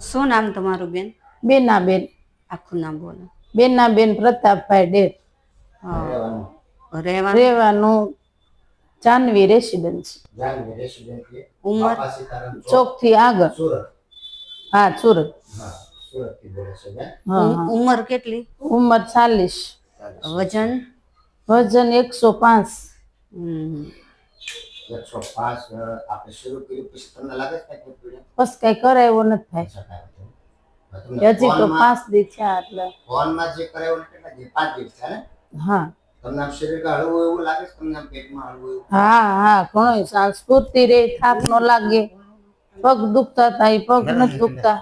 શું નામ તમારું બેન? બેના બેન આખું નામ બોલો. બેના બેન પ્રતાપભાઈ ડેર. હા. રહેવાનું? રહેવાનું જાનવી રેસિડેન્સ. ઉંમર? ચોક, થી આગળ. હા સુરત. હા સુરતથી બોલે છે બેન. હા ઉમ- હા. ઉંમર કેટલી? ઉંમર ચાલીસ. વજન? વજન એકસો પાંચ. એકસો પાંચ આપણે શરૂ કર્યું પછી તમને લાગે છે કાંઈક? બસ કઈ કરાયો નથી નહીં. હજી તો પાંચ દી છે એટલે. ફોનમાં જે કરાયો ને કેટલા દિવસ? પાંચ દિવસ છે ને? હા. તમને આમ શરીર હળવું એવું લાગે છે? તમને આમ પેટમાં હળવું એવું? હા હા ઘણો સ્ફૂર્તિ રે થાક નો લાગે. પગ દુખતા હતા એ પગ નથી દુખતા.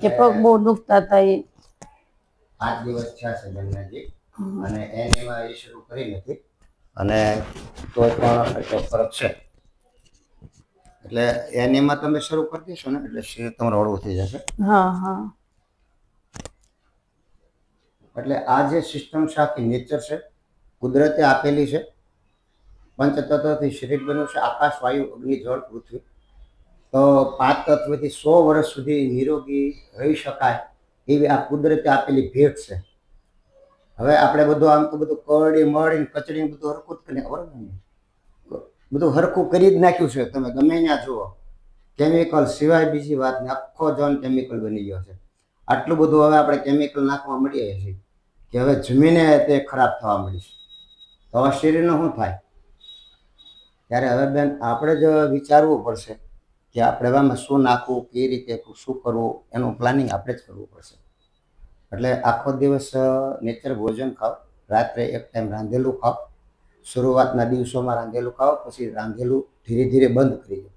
કે પગ બહુ દુખતા હતા એ પાંચ દિવસ થયા છે હજી અને એનીમાં એ શરૂ કરી નથી. અને તો પણ એટલો ફરક છે. એટલે એનીમાં તમે શરૂ કરી દેશો ને એટલે શરીર તમારું હળવું થઈ જશે. હા હા. એટલે આ જે સિસ્ટમ છે આખી નેચર છે કુદરતે આપેલી છે પંચતત્વથી શરીર બન્યું છે આકાશ વાયુ અગ્નિ જળ પૃથ્વી. તો પાંચ તત્વથી સો વર્ષ સુધી નિરોગી રહી શકાય એવી આ કુદરતે આપેલી ભેટ છે. હવે આપણે બધું આમ તો બધું કરડી મળીને, કચડીને બધું હરખું જ કરીને બરાબર બધું હરખું કરી જ નાખ્યું છે. તમે ગમે ત્યાં જુઓ કેમિકલ સિવાય બીજી વાત ને આખો જોન કેમિકલ બની ગયો છે. આટલું બધું હવે આપણે કેમિકલ નાખવા મળીએ છીએ કે હવે જમીને તે ખરાબ થવા મળી છે. તો હવે શરીરનું શું થાય? ત્યારે હવે બેન, આપણે જ વિચારવું પડશે કે આપણે એવામાં શું નાખવું, કઈ રીતે શું કરવું, એનું પ્લાનિંગ આપણે જ કરવું પડશે. એટલે આખો દિવસ નેચર ભોજન ખાઓ રાત્રે એક ટાઈમ રાંધેલું ખાઓ શરૂઆતના દિવસોમાં રાંધેલું ખાઓ પછી રાંધેલું ધીરે ધીરે બંધ કરી દો.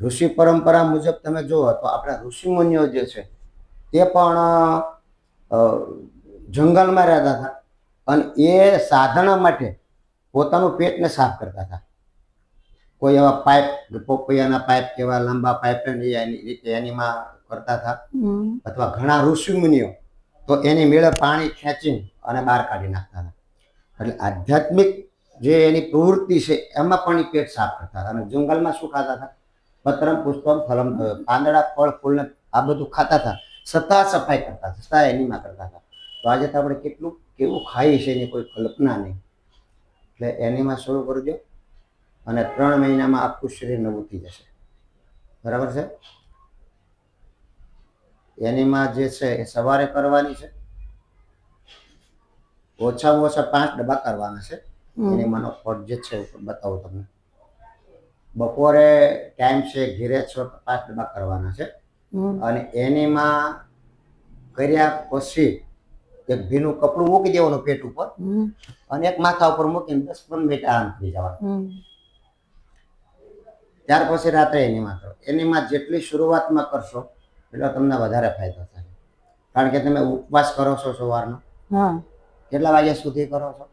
ઋષિ પરંપરા મુજબ તમે જુઓ તો આપણા ઋષિમુનિઓ જે છે તે પણ જંગલમાં રહેતા હતા. અને એ સાધના માટે પોતાનું પેટને સાફ કરતા હતા. કોઈ એવા પાઇપ પોપૈયાના પાઇપ કેવા લાંબા પાઇપ એની રીતે એનીમાં કરતા હતા. અથવા ઘણા ઋષિમુનિઓ તો એની મેળે પાણી ખેંચી અને બહાર કાઢી નાખતા હતા. એટલે આધ્યાત્મિક જે એની પ્રવૃત્તિ છે એમાં પણ એ પેટ સાફ કરતા હતા અને જંગલમાં શું ખાતા હતા? પત્રમ પુષ્પમ ફલમ પાંદડા ફળ ફૂલને આ બધું ખાતા હતા. છતાં સફાઈ કરતા સતા છતાં એનીમાં કરતા હતા. તો આજે તો આપણે કેટલું કેવું ખાઈએ છીએ એની કોઈ કલ્પના નહીં. એટલે એનીમાં શરૂ કરજો અને ત્રણ મહિનામાં આખું શરીર નવું થઈ જશે. બરાબર છે? એનીમાં જે છે એ સવારે કરવાની છે. ઓછામાં ઓછા પાંચ ડબ્બા કરવાના છે. એનીમાંનો ફળ જે છે બતાવું તમને. બપોરે ટાઈમ છે ઘેરે છ પાંચ ડબ્બા કરવાના છે. અને એનીમાં કર્યા પછી એક ભીનું કપડું મૂકી દેવાનું પેટ ઉપર અને એક માથા ઉપર મૂકીને દસ પંદર મિનિટ આરામ કરી જવાનું. ત્યાર પછી રાત્રે એનીમાં કરો. એનીમાં જેટલી શરૂઆતમાં કરશો એટલો તમને વધારે ફાયદો થાય. કારણ કે તમે ઉપવાસ કરો છો સવારનો. હા. કેટલા વાગ્યા સુધી કરો છો?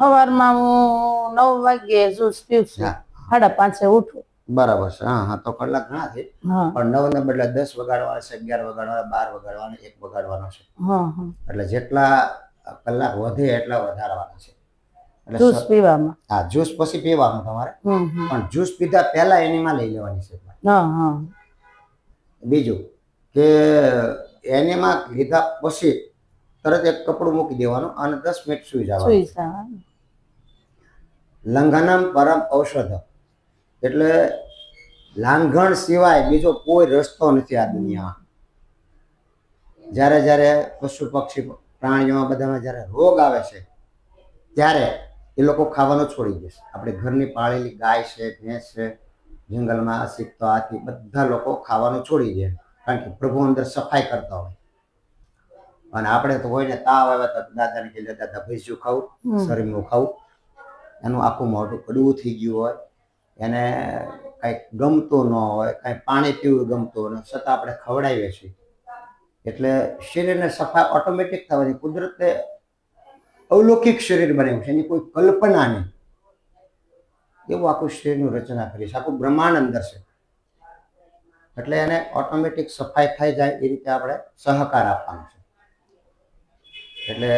સવારમાં હું નવ વાગ્યે જ્યુસ પીવું છું. સાડા પાંચે ઉઠું. બરાબર છે. હા હા તો કલાક ઘણા છે. પણ નવ ને બદલે દસ વગાડવાના છે અગિયાર વગાડવાના બાર વગાડવાના એક વગાડવાનો છે. એટલે જેટલા કલાક વધે એટલા વધારવાના છે. જ્યુસ પીવામાં. હા જ્યુસ પછી પીવાનું તમારે. પણ જ્યુસ પીધા પહેલા એનીમાં લઈ લેવાની છે. બીજું? કે એનેમાં લીધા પછી તરત એક કપડું મૂકી દેવાનું અને દસ મિનિટ સુઈ જવાનું. લંઘનમ પરમ ઔષધ. એટલે લાંઘણ સિવાય બીજો કોઈ રસ્તો નથી આ દુનિયામાં. જ્યારે જ્યારે પશુ પક્ષી પ્રાણીઓમાં બધામાં જ્યારે રોગ આવે છે ત્યારે એ લોકો ખાવાનું છોડી દેશે આપણે ઘરની પાળેલી ગાય છે ભેંસ છે જંગલમાં સિક્તો આથી બધા લોકો ખાવાનું છોડી દે. કારણ કે પ્રભુ અંદર સફાઈ કરતા હોય. અને આપણે તો હોય ને તાવ આવે તો દાદાને કહીએ દાદા ભેંસ્યું ખાવું શરમ્યું ખાવું એનું આખું મોઢું કડવું થઈ ગયું હોય. એને કાંઈક ગમતું ન હોય કાંઈ પાણી પીવું ગમતું ન છતાં આપણે ખવડાવીએ છીએ. એટલે શરીરને સફાઈ ઓટોમેટિક થવાની કુદરતે અવલૌકિક શરીર બનાવ્યું છે. એની કોઈ કલ્પના નહીં. એવું આખું શરીરનું રચના કરી છે આખું બ્રહ્માંડ અંદર છે. એટલે એને ઓટોમેટિક સફાઈ થઈ જાય એ રીતે આપણે સહકાર આપવાનો છે. એટલે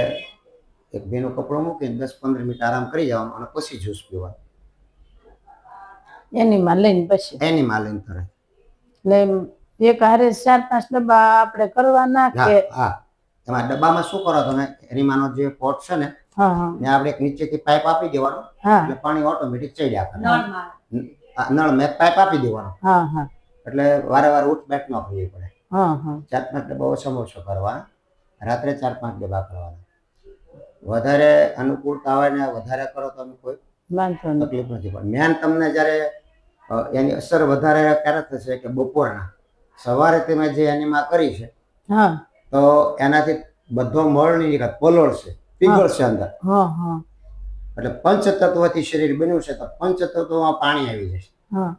એક બેનું કપડું મૂકીને દસ પંદર મિનિટ આરામ કરી જવાનું અને પછી જ્યુસ પીવાનું. એની માં લઈને પછી. એની માલિન કરે એટલે એક હારે ચાર પાંચ ડબ્બા આપણે કરવાના હા કે હા. એમાં ડબ્બામાં શું કરો તમે? એની માનો જે પોટ છે ને હા હા. ને આપણે એક નીચેથી પાઇપ આપી દેવાનો એટલે પાણી ઓટોમેટિક ચડ્યા કરે. આ નળ મેં પાઇપ આપી દેવાનો. હા હા. એટલે વારે વાર ઉઠ બેઠ ન કરવી પડે ચાર પાંચ ડબ્બા ઓછામાં ઓછો કરવા રાત્રે ચાર પાંચ ડબ્બા કરવાના વધારે અનુકૂળતા હોય ને વધારે કરો તો અમે કોઈ તકલીફ નથી પણ મેન તમને જ્યારે એની અસર વધારે ક્યારે થશે કે બપોરના? સવારે તમે જે એનીમાં કરી છે તો એનાથી બધો મળ નહીં નીકળે પલોળશે પીગળશે અંદર. એટલે હા. એટલે પંચતત્વથી શરીર બન્યું છે તો પંચતત્વમાં પાણી આવી જશે.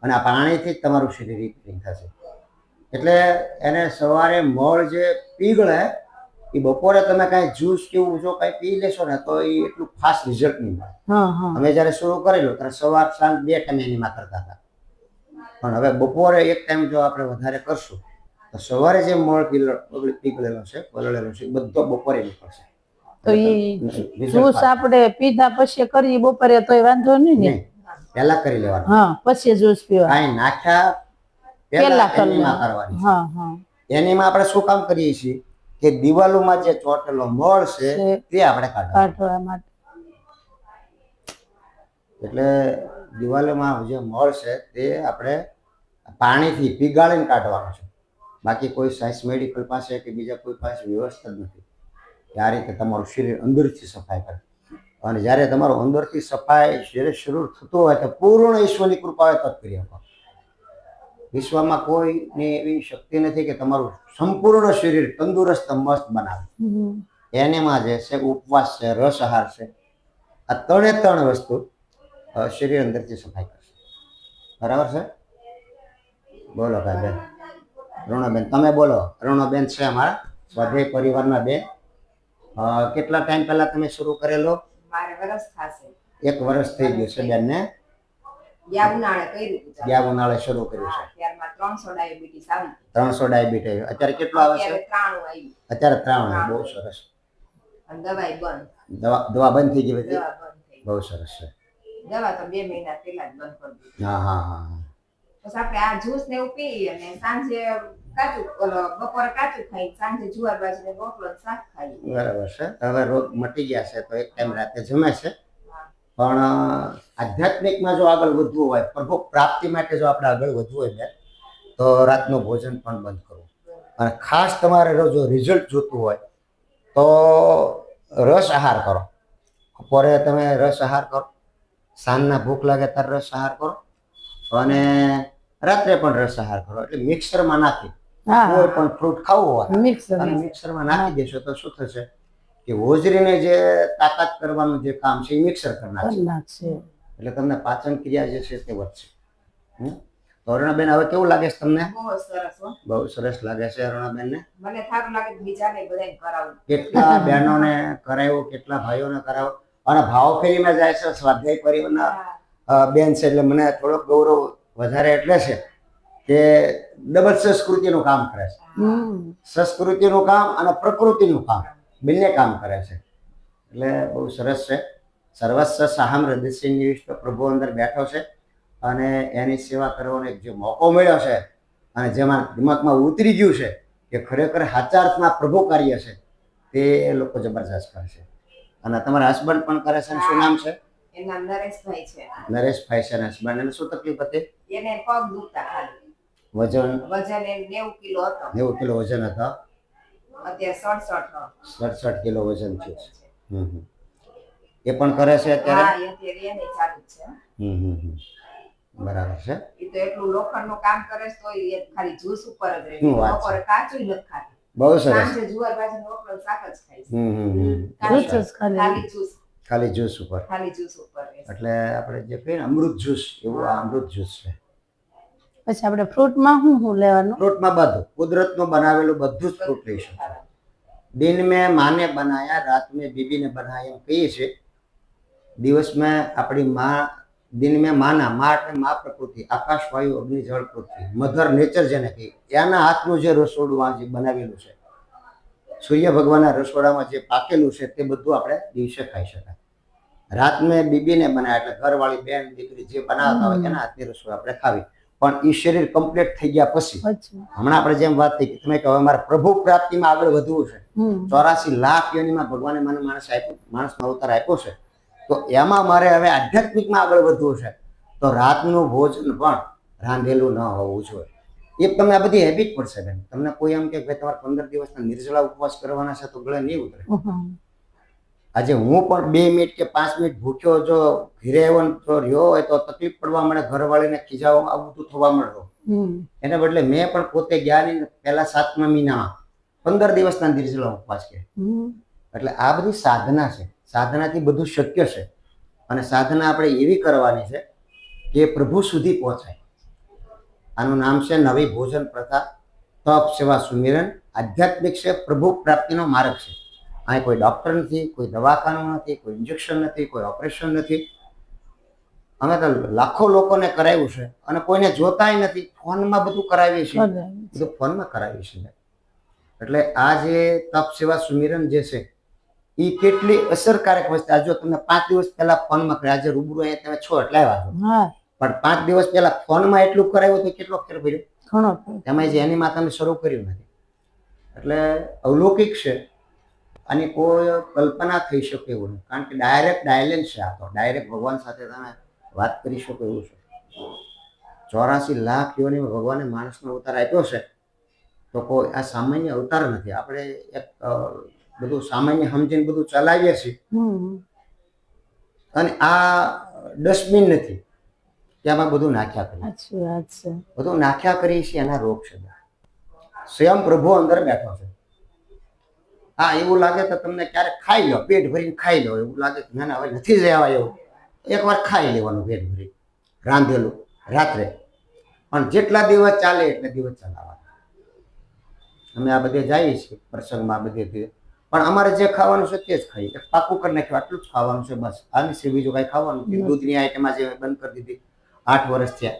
અને આ પાણીથી જ તમારું શરીર રિપેરિંગ થશે. એટલે એને સવારે મળ જે પીગળે એ બપોરે તમે કાંઈ જ્યુસ કેવું જો કાંઈ પી લેશો ને તો એ એટલું ખાસ રિઝલ્ટ નહીં મળે. અમે જ્યારે શરૂ કરેલું ત્યારે સવાર સાંજ બે ટાઈમ એનીમાં કરતા હતા. પણ હવે બપોરે એક ટાઈમ જો આપણે વધારે કરશું તો સવારે જે મળ પીગળ પીગળેલો છે પલળેલો છે એ બધો બપોરે નીકળશે. તો એ જ્યુસ આપણે પીધા પછી કરીએ બપોરે તો એ વાંધો નહીં ને? નહીં. પહેલા કરી લેવાનું. હા પછી જ્યુસ પીવા. કાંઈ નાખ્યા પહેલા એનીમાં કરવાની. હા હા. એનીમાં આપણે શું કામ કરીએ છીએ? કે દિવાલોમાં જે ચોટેલો મળ છે. તે આપણે કાઢવા માટે. એટલે દિવાલોમાં જે મળ છે તે આપણે પાણીથી પીગાળીને કાઢવાનો છે. બાકી કોઈ સાયન્સ મેડિકલ પાસે કે બીજા કોઈ પાસે વ્યવસ્થા જ નથી. આ રીતે તમારું શરીર અંદરથી સફાઈ કરે. અને જ્યારે તમારો અંદરથી સફાઈ જ્યારે શરૂ થતો હોય તો પૂર્ણ ઈશ્વરની કૃપા હોય તો જ કરી આપો વિશ્વમાં કોઈની એવી શક્તિ નથી કે તમારું સંપૂર્ણ શરીર તંદુરસ્ત મસ્ત બનાવે. એનેમાં જે છે ઉપવાસ છે રસ આહાર છે આ ત્રણે ત્રણ વસ્તુ શરીર અંદરથી સફાઈ કરશે. બરાબર છે? બોલો ભાઈ બેન. રુણાબેન તમે બોલો. રુણાબેન છે અમારા. સ્વાધ્યાય પરિવારના બેન કેટલા ટાઈમ પહેલા તમે શરૂ કરેલો? મારે વરસ થશે. એક વર્ષ થઈ ગયું છે ગયા ઉનાળે કર્યું ગયા ઉનાળે શરૂ કર્યું છે. ત્યારમાં ત્રણસો ડાયાબિટીસ આવી. ત્રણસો ડાયાબિટીસ અત્યારે કેટલું આવે છે? અત્યારે ત્રાણું આવ્યું અત્યારે ત્રણ બહુ સરસ. અને દવાઈ બંધ. દવા દવા બંધ થઈ ગઈ બધી? દવા બંધ બહુ સરસ છે. દવા તો બે મહિના પહેલા જ બંધ કરી દીધી. હા હા હા. પછી આપણે આ જ્યુસ ને એવું પી અને સાંજે કાચું બપોરે કાચું ખાઈ સાંજે જુવાર બાજરીનો રોટલો શાક ખાઈ બરાબર છે. હવે રોગ મટી ગયા છે તો એક ટાઈમ રાતે જમે છે. પણ આધ્યાત્મિકમાં જો આગળ વધવું હોય પ્રભુ પ્રાપ્તિ માટે જો આપણે આગળ વધવું હોય ને તો રાતનું ભોજન પણ બંધ કરવું. અને ખાસ તમારે જો રિઝલ્ટ જોતું હોય તો રસ આહાર કરો. બપોરે તમે રસ આહાર કરો. સાંજના ભૂખ લાગે ત્યારે રસ આહાર કરો. અને રાત્રે પણ રસ આહાર કરો. એટલે મિક્સરમાં નાખી કોઈ પણ ફ્રૂટ ખાવું હોય અને મિક્સરમાં નાખી દેશો તો શું થશે કે હોજરીને જે તાકાત કરવાનું જે કામ છે એ મિક્સર કરી નાખશે. એટલે તમને પાચન ક્રિયા જે છે તે વધશે. તો અરુણાબેન હવે કેવું લાગે છે તમને? બહુ સરસ બહુ સરસ લાગે છે અરુણાબેનને. મને સારું લાગે બીજાને બધાને કરાવું. કેટલા બહેનોને કરાવ્યો કેટલા ભાઈઓને કરાવ્યો? અને ભાવ ફેરીમાં જાય છે સ્વાધ્યાય પરિવારના બેન છે એટલે મને થોડોક ગૌરવ વધારે એટલે છે. કે ડબલ સંસ્કૃતિનું કામ કરે છે. સંસ્કૃતિનું કામ અને પ્રકૃતિનું કામ બંને કામ કરે છે. એટલે બહુ સરસ છે. સર્વસ્વ સાહમ હૃદયસિંહજી વિશ્વ પ્રભુ અંદર બેઠો છે અને એની સેવા કરવાનો એક જે મોકો મળ્યો છે અને જેમાં દિમાગમાં ઉતરી ગયું છે કે ખરેખર સાચા અર્થમાં પ્રભુ કાર્ય છે તે લોકો જબરજસ્ત કરે છે. અને તમારા હસબન્ડ પણ કરે છે અને શું નામ છે? એનું નામ નરેશભાઈ છે. નરેશભાઈ છે અને હસબન્ડ એને શું તકલીફ હતી? એને પગ દુખતા ખાલી. વજન? વજન એ નેવું કિલો હતો. નેવું કિલો વજન હતા? અત્યારે સડસઠ સડસઠ કિલો વજન છે. હમ હમ. એ પણ કરે છે અત્યારે? હા એ અત્યારે એને ચાલુ છે. હમ હમ હમ. બરાબર છે. એ તો એટલું લોખંડનું કામ કરે છે તો એ ખાલી જ્યુસ ઉપર જ રહે. છે? બપોરે કાચું નથી ખાતી. બહુ સરસ. સાંજે જુવાર બાજરીનો રોટલો શાક જ ખાય છે. હમ. ખાલી જ્યુસ ખાલી. ખાલી જ્યુસ. ઉપર. ખાલી જ્યુસ ઉપર એટલે આપણે જે કહીએ અમૃત જ્યુસ એવું આ અમૃત જ્યુસ છે. પછી આપણે ફ્રૂટમાં શું શું લેવાનું? ફ્રૂટમાં બધું. કુદરતનું બનાવેલું બધું જ ફ્રૂટ લઈ શકાય દિન મેં માને બનાયા રાત મેં બીબીને બનાયા એમ કહીએ છીએ. દિવસમાં આપણી મા દિન મેં માના મા એટલે મા પ્રકૃતિ આકાશ વાયુ અગ્નિ જળ પૃથ્વી મધર નેચર જેને કહીએ. એના હાથનું જે રસોડું આ જે બનાવેલું છે. સૂર્ય ભગવાનના રસોડામાં જે પાકેલું છે તે બધું આપણે દિવસે ખાઈ શકાય. રાત મેં બીબીને બનાવ્યા એટલે ઘરવાળી બેન દીકરી જે બનાવતા હોય એના હાથની રસોઈ આપણે ખાવી. પણ એ શરીર કમ્પ્લીટ થઈ ગયા પછી હમણાં આપણે જેમ વાત થઈ કે તમે કહો મારે પ્રભુ પ્રાપ્તિમાં આગળ વધવું છે. ચોરાસી લાખ યોનીમાં ભગવાને મને માણસ આપ્યો માણસનો અવતાર આપ્યો છે. તો એમાં મારે હવે આધ્યાત્મિકમાં આગળ વધવું છે. તો રાતનું ભોજન પણ રાંધેલું ન હોવું જોઈએ. એ તમને આ બધી હેબિટ પડશે બેન. તમને કોઈ એમ કે ભાઈ તમારે પંદર દિવસના નિર્જળા ઉપવાસ કરવાના છે તો ગળે નહીં ઉતરે. આજે હું પણ બે મિનિટ કે પાંચ મિનિટ ભૂખ્યો જો ઘીરે તો રહ્યો હોય તો તકલીફ પડવા મળે ઘરવાળીને ખીજાવો આવું બધું થવા મળતો એના બદલે મેં પણ પોતે ગયા પહેલા સાતમા મહિનામાં પંદર દિવસના દિવસેલા ઉપવાસ કે એટલે આ બધી સાધના છે. સાધનાથી બધું શક્ય છે. અને સાધના આપણે એવી કરવાની છે કે પ્રભુ સુધી પહોંચાય. આનું નામ છે નવી ભોજન પ્રથા તપ સેવા સુમિરન આધ્યાત્મિક છે પ્રભુ પ્રાપ્તિનો માર્ગ છે. અહીં કોઈ ડૉક્ટર નથી કોઈ દવાખાનું નથી કોઈ ઇન્જેક્શન નથી કોઈ ઓપરેશન નથી. અમે તો લાખો લોકોને કરાવ્યું છે અને કોઈને જોતાય નથી. ફોનમાં બધું કરાવીએ છીએ. બધું ફોનમાં કરાવીએ છીએ. એટલે આ જે તપ સેવા સુમિરન જે છે એ કેટલી અસરકારક વસ્તુ આજે તમે પાંચ દિવસ પહેલા ફોનમાં કર્યા આજે રૂબરૂ અહીંયા તમે છો એટલે આવ્યા છો. પણ પાંચ દિવસ પહેલા ફોનમાં એટલું કરાવ્યું તો કેટલો ફેર પડ્યો? ઘણો. એમાં જે એની તમે શરૂ કર્યું નથી. એટલે અવલૌકિક છે. આની કોઈ કલ્પના થઈ શકે એવું નહીં. કારણ કે ડાયરેક્ટ ડાયલેન્સ છે આ તો. ડાયરેક્ટ ભગવાન સાથે તમે વાત કરી શકો એવું છે. ચોરાસી લાખ યોનીમાં ભગવાને માણસનો અવતાર આપ્યો છે. તો કોઈ આ સામાન્ય અવતાર નથી. આપણે એક બધું સામાન્ય સમજીને બધું ચલાવીએ છીએ. અને આ ડસ્ટબિન નથી. કે બધું નાખ્યા છે. બધું નાખ્યા કરીએ છીએ એના રોગ છે સ્વયં પ્રભુ અંદર બેઠો છે. હા એવું લાગે તો તમને ક્યારેક ખાઈ લો પેટ ભરીને ખાઈ લો. એવું લાગે કે ના ના હવે નથી જવા એવું. એકવાર ખાઈ લેવાનું પેટ ભરી રાંધેલું રાત્રે. પણ જેટલા દિવસ ચાલે એટલે દિવસ ચલાવવાના અમે આ બધે જઈએ છીએ પ્રસંગમાં બધે પણ અમારે જે ખાવાનું છે તે જ ખાઈએ. પાકું કરી નાખ્યું આટલું જ ખાવાનું છે બસ. આની સિવાય બીજું કાંઈ ખાવાનું નથી. દૂધની આઈટમ આજે બંધ કરી દીધી. આઠ વર્ષ થયા.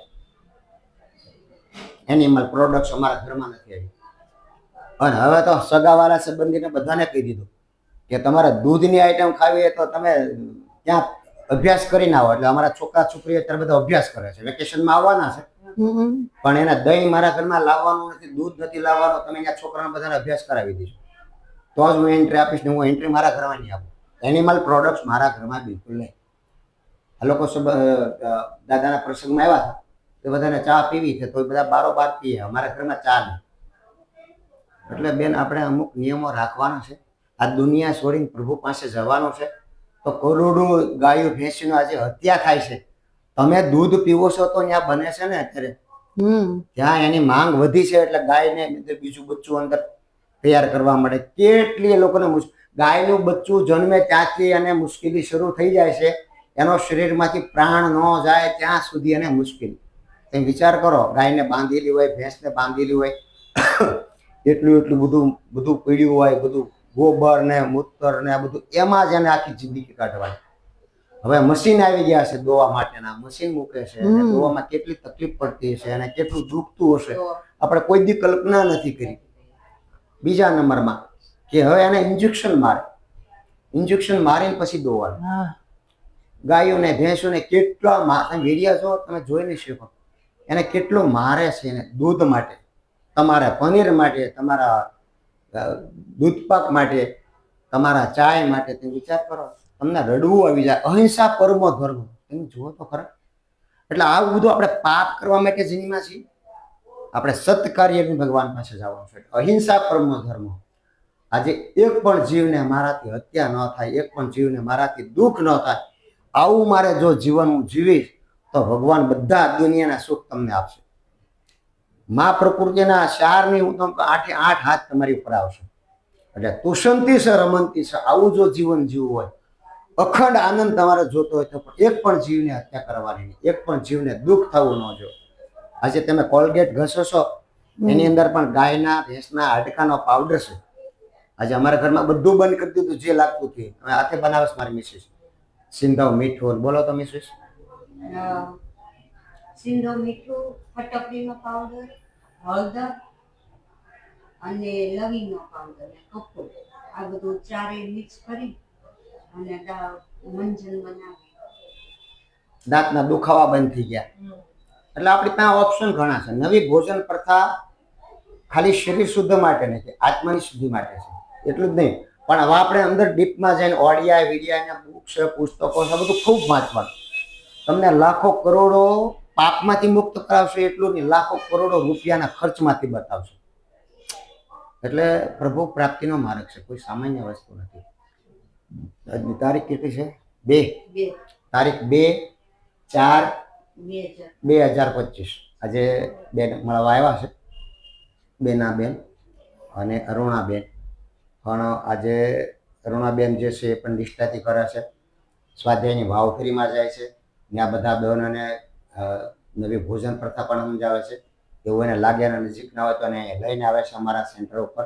એનિમલ પ્રોડક્ટ્સ અમારા ઘરમાં નથી આવી. અને હવે તો સગાવાળા સંબંધીને બધાને કહી દીધું કે તમારે દૂધની આઈટમ ખાવી હોય તો તમે ત્યાં અભ્યાસ કરી ના આવો. એટલે અમારા છોકરા છોકરીઓ અત્યારે બધા અભ્યાસ કરે છે. વેકેશનમાં આવવાના છે. પણ એના દહીં મારા ઘરમાં લાવવાનું નથી દૂધ નથી લાવવાનું. તમે અહીંયા છોકરાને બધાને અભ્યાસ કરાવી દેજો તો જ હું એન્ટ્રી આપીશ ને હું એન્ટ્રી મારા ઘરમાં નહીં આપું. એનિમલ પ્રોડક્ટ્સ મારા ઘરમાં બિલકુલ નહીં. આ લોકો દાદાના પ્રસંગમાં આવ્યા હતા. તો બધાને ચા પીવી છે. તો બધા બારો બાર પીએ. અમારા ઘરમાં ચા નહીં. એટલે બેન આપણે અમુક નિયમો રાખવાના છે. આ દુનિયા છોડીને પ્રભુ પાસે જવાનું છે. તો કરોડો ગાયો ભેંસીનો આજે હત્યા થાય છે. તમે દૂધ પીવો છો તો ત્યાં બને છે ને અત્યારે? હમ. ત્યાં એની માંગ વધી છે એટલે ગાયને બીજું બચ્ચું અંદર તૈયાર કરવા મળે કેટલી લોકોને ગાયનું બચ્ચું જન્મે ત્યાંથી એને મુશ્કેલી શરૂ થઈ જાય છે. એનો શરીરમાંથી પ્રાણ ન જાય ત્યાં સુધી એને મુશ્કેલી. તમે વિચાર કરો ગાયને બાંધેલી હોય ભેંસને બાંધેલી હોય એટલું એટલું બધું બધું પીડ્યું હોય બધું ગોબર ને મૂતર ને આ બધું એમાં જ એને આખી જિંદગી કાઢવાની. હવે મશીન આવી ગયા છે દોવા માટેના. મશીન મૂકે છે દોવામાં કેટલી તકલીફ પડતી હશે અને કેટલું દુખતું હશે આપણે કોઈ દી કલ્પના નથી કરી. બીજા નંબરમાં કે હવે એને ઇન્જેક્શન મારે. ઇન્જેક્શન મારીને પછી દોવાનું. ગાયોને ભેંસોને કેટલા વેડિયા છો જો તમે જોઈ નહીં શકો. એને કેટલું મારે છે એને દૂધ માટે. તમારા પનીર માટે, તમારા દૂધપાક માટે, તમારા ચાય માટે તમે વિચાર કરો, તમને રડવું આવી જાય, અહિંસા પરમો ધર્મ. તમે જુઓ તો ખરા. એટલે આવું બધું આપણે પાપ કરવા માટે જન્મ્યા છીએ. આપણે સત્કાર્યની ભગવાન પાસે જવાનું છે. અહિંસા પરમો ધર્મ. આજે એક પણ જીવને મારાથી હત્યા ન થાય, એક પણ જીવને મારાથી દુઃખ ન થાય, આવું મારે જો જીવન હું જીવીશ, તો ભગવાન બધા દુનિયાના સુખ તમને આપશે. મા પ્રકૃતિના ચારની હું તમને આઠે આઠ હાથ તમારી ઉપર આવશે. એટલે તુષંતી છે, રમંતી છે, આવું જો જીવન જીવવું હોય, અખંડ આનંદ તમારે જોતો હોય તો એક પણ જીવને હત્યા કરવાની નહીં, એક પણ જીવને દુઃખ થવું ન જો આજે તમે કોલગેટ ઘસો એની અંદર પણ ગાયના, ભેંસના હાડકાનો પાવડર છે. આજે અમારા ઘરમાં બધું બંધ કરી દીધું, જે લાગતું હતું હાથે બનાવે મારી મિસિસ સિંધાવ મીઠું બોલો તો મિસિસ સિંધો મીઠું ફટકડીનો પાવડર હળદર અને લવિંગનો પાવડર ને કપૂર. આ બધું ચારે મિક્સ કરી અને મંજન બનાવી. દાંતના દુખાવા બંધ થઈ ગયા. એટલે આપણી પાસે ઓપ્શન ઘણા છે. નવી ભોજન પ્રથા ખાલી શરીર શુદ્ધ માટે નથી આત્માની શુદ્ધિ માટે છે. એટલું જ નહીં. પણ હવે આપણે અંદર ડીપમાં જઈને ઓડિયા વિડિયા બુક્સ છે પુસ્તકો છે બધું ખૂબ વાંચવાનું તમને લાખો કરોડો પાપમાંથી મુક્ત કરાવશે એટલું નહીં લાખો કરોડો રૂપિયાના ખર્ચમાંથી બતાવશે. એટલે પ્રભુ પ્રાપ્તિનો માર્ગ છે કોઈ સામાન્ય વસ્તુ નથી. આજની તારીખ કેટલી છે? બે. તારીખ બે ચાર બે હજાર. પચીસ. આજે બેન મળવા આવ્યા છે બેના બેન અને અરુણાબેન. પણ આજે અરુણાબેન જે છે એ પણ નિષ્ઠાથી કરે છે. સ્વાધ્યાયની ભાવફેરીમાં જાય છે. ત્યાં બધા બહેનોને નવી ભોજન પ્રથા પણ સમજાવે છે. એવું એને લાગે અને નજીક ના હોય તો એને લઈને આવે છે અમારા સેન્ટર ઉપર.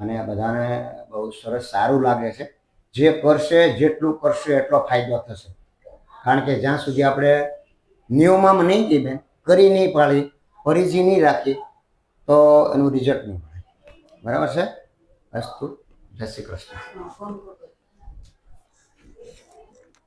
અને બધાને બહુ સરસ સારું લાગે છે. જે કરશે, જેટલું કરશે એટલો ફાયદો થશે. કારણ કે જ્યાં સુધી આપણે નિયમમાં નહીં બેન, કરી નહીં પાડી ફરીજી નહીં રાખી, તો એનું રિઝલ્ટ નહીં મળે. બરાબર છે? અસ્તુ, જય શ્રી કૃષ્ણ.